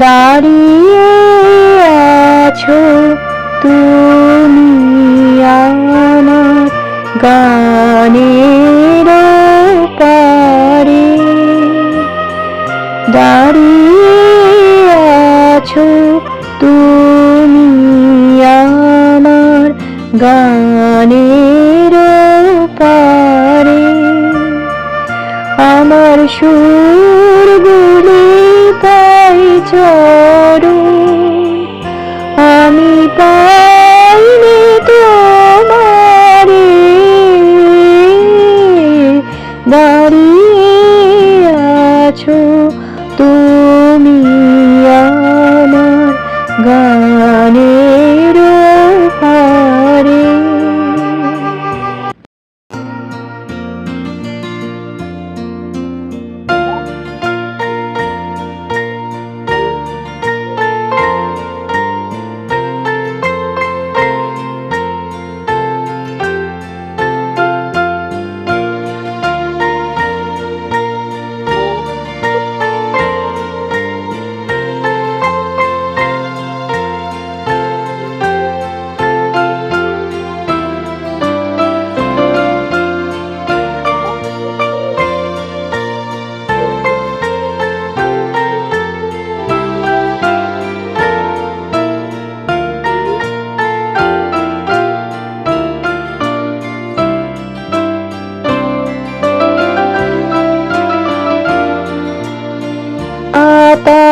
দাঁড়িয়ে আছো তুমি আমার গানের পারে। দাঁড়িয়ে আছো তুমি আমার গানের পারে। আমার সুরগুলি তাই চরো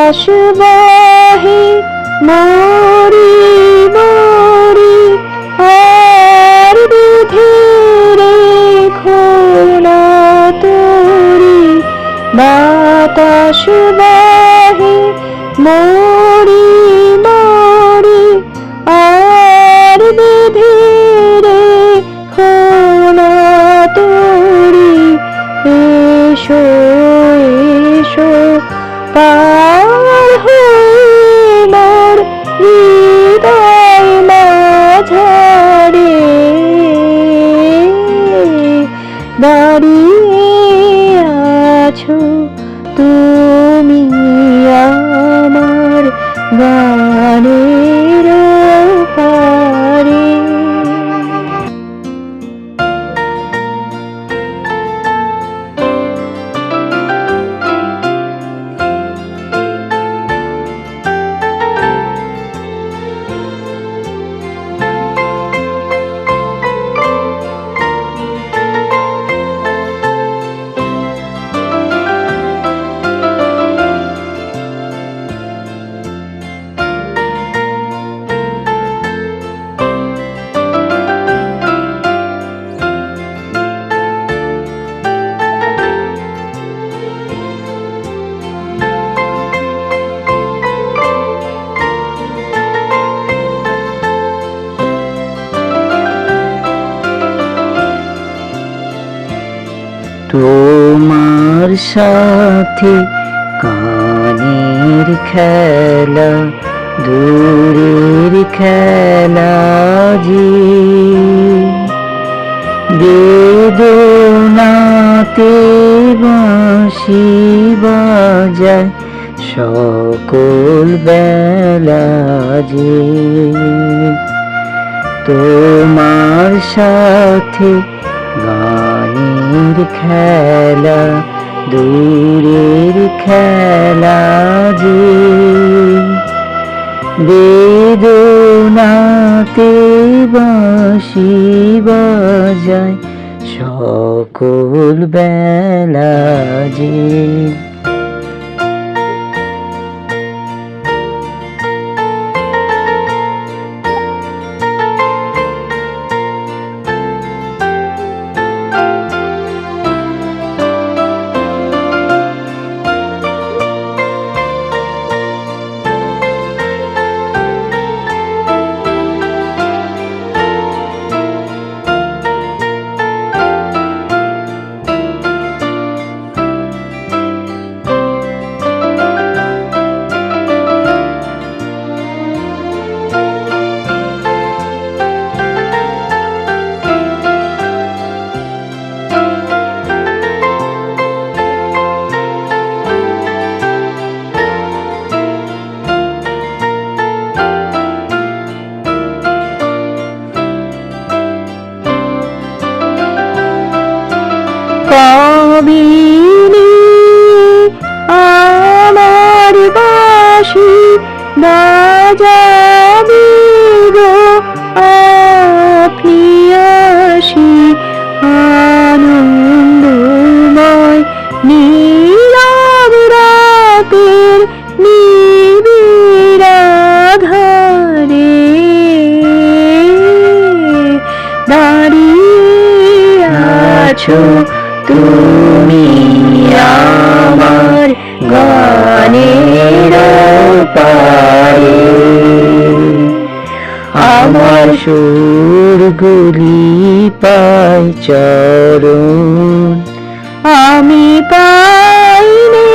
আতাশ বাহে মরি মরি আর বিধি খোলা তোরি বাতাসবাহি মরি তোমার সাথে কানের খেলা, দূরের খেলা যে বেদনাতে বাঁশি বাজায় সকল বেলা যে তোমার সাথে গানের খেলা দূরের খেলা যে। বেদনাতে বাঁশি বাজায় সকল বেলা যে। গো আপনি আসি আনন্দময় রাতের দাঁড়িয়ে আছো তুমি আমার গানের পারে আমার সুরগুলি পাই চরণ। আমি পাইনি